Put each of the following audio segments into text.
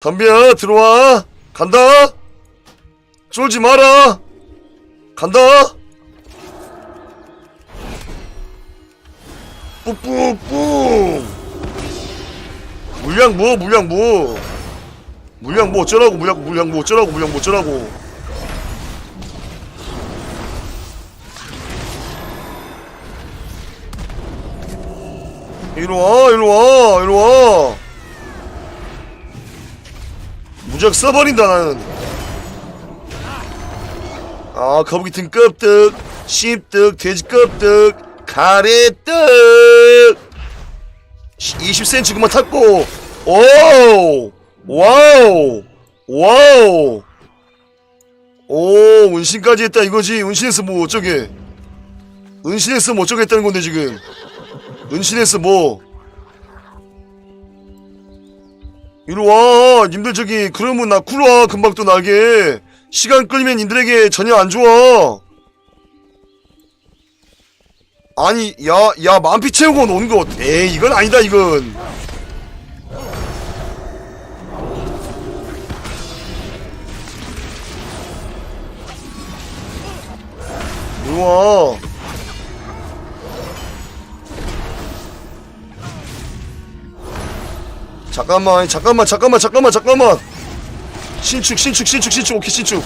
덤벼 들어와. 간다. 쫄지 마라. 간다. 뿌뿌뿌 물량 뭐 물량 뭐 물량 뭐 어쩌라고 물량 물량 뭐 어쩌라고 물량 뭐 어쩌라고. 이리와 이리와 이리와 무적 써버린다 나는. 아 거북이 등 껍득 씹득 돼지 껍득 가래떡. 20cm 그만 탔고. 오 와우 와우. 오 운신까지 했다 이거지. 운신했어 뭐 어쩌게. 은신했어 뭐 어쩌겠다는 건데 지금. 은신했어 뭐 이리 와. 님들 저기 그러면 나 쿨와 금방 또 나게. 시간 끌리면 님들에게 전혀 안 좋아. 아니 야야 만피 채우고 노는 거 에이 이건 아니다 이건. 이리 와 잠깐만 잠깐만 잠깐만 잠깐만 잠깐만. 신축 신축 신축 신축. 오케이 신축.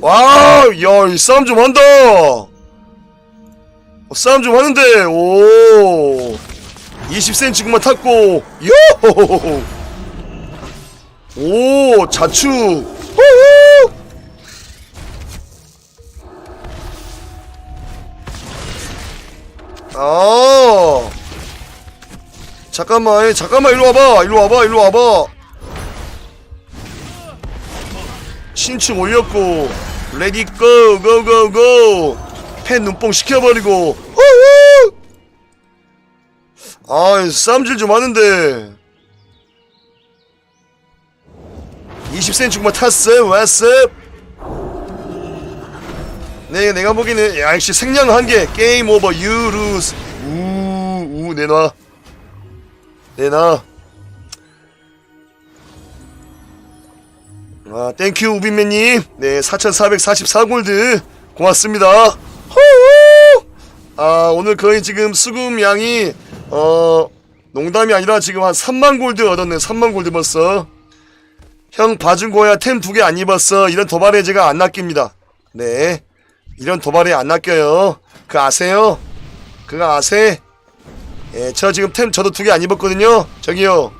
와야이 싸움 좀 한다. 어, 싸움 좀 하는데 오. 20cm 그만 탔고 요오 자축. 후후 아 잠깐만 잠깐만 일로 와봐 일로 와봐 일로 와봐. 신축 올렸고 레디 고 고고고. 팬 눈뽕 시켜버리고 후후! 아 쌈질 좀 하는데. 20cm만 탔어 왔어? 네, 내가 보기에는 야, 역시 생량 한개. 게임 오버 유 루스. 우우 내놔 내놔 아 땡큐 우빈맨님. 네 4444골드. 고맙습니다. 호우! 아 오늘 거의 지금 수금 양이 어 농담이 아니라 지금 한 3만 골드 얻었네 3만 골드 벌써. 형 봐준 거야. 템 두 개 안 입었어. 이런 도발에 제가 안 낚입니다. 네. 이런 도발에 안 낚여요. 그 아세요? 그거 아세? 예, 저 지금 템 저도 두 개 안 입었거든요. 저기요.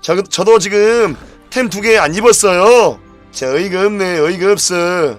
저, 저도 지금 템 두 개 안 입었어요. 자, 어이가 없네. 어이가 없어.